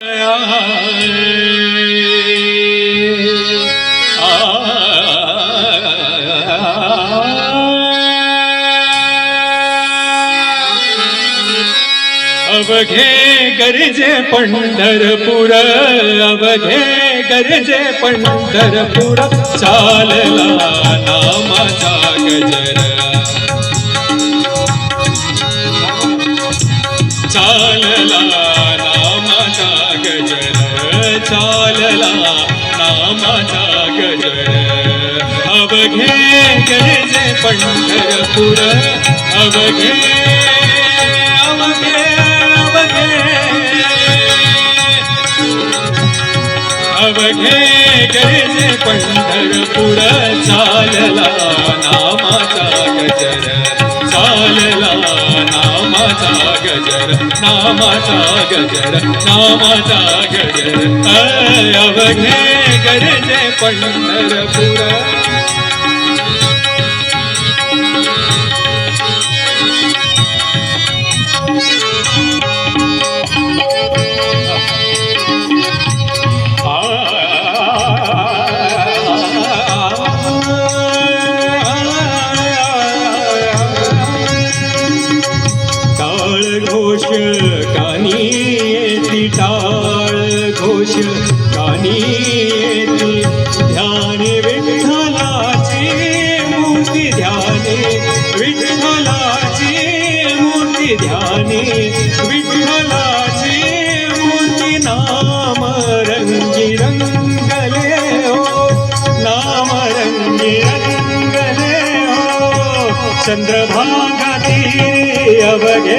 अवघे गरजे पंढरपूर अवघे गरजे पंढरपूर चालला नामाचा गजर. चाल चालला नामाचा गजर. अवघे गजे पंढरपूर. अवघे अवघे अवघे अवघे गजे पंढरपूर. चालला नामाचा गजर नामाचा गजर नामाचा गजर. अवघे गरजे पंढरपुरा. घोष कानी येती टाळ घोष कानी येती. ध्याने विठ्ठलाची मूर्ती ध्याने विठ्ठलाची मूर्ती ध्याने विठ्ठलाची मूर्ती नाम रंगी रंगले हो नाम रंगी रंगले हो. चंद्रभागा तीरी अवघे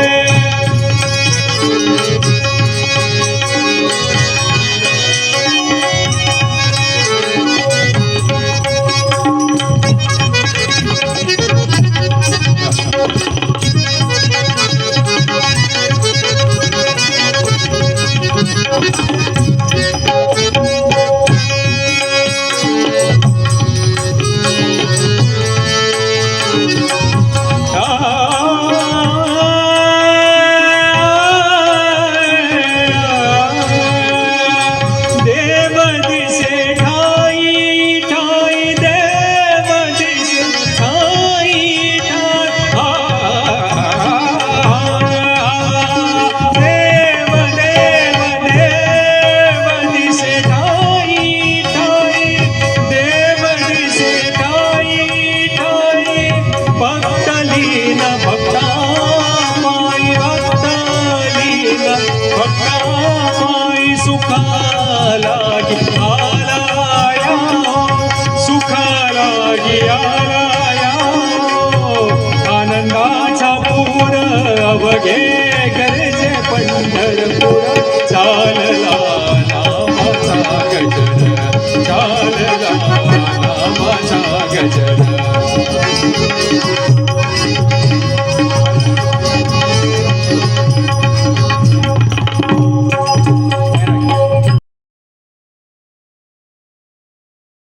सुखालागी आलाया सुखालागी आलाया. आनंदाचा पूर अवघे गरजे पंढरपूर चालला नामाचा गजर चालला नामाचा गजर.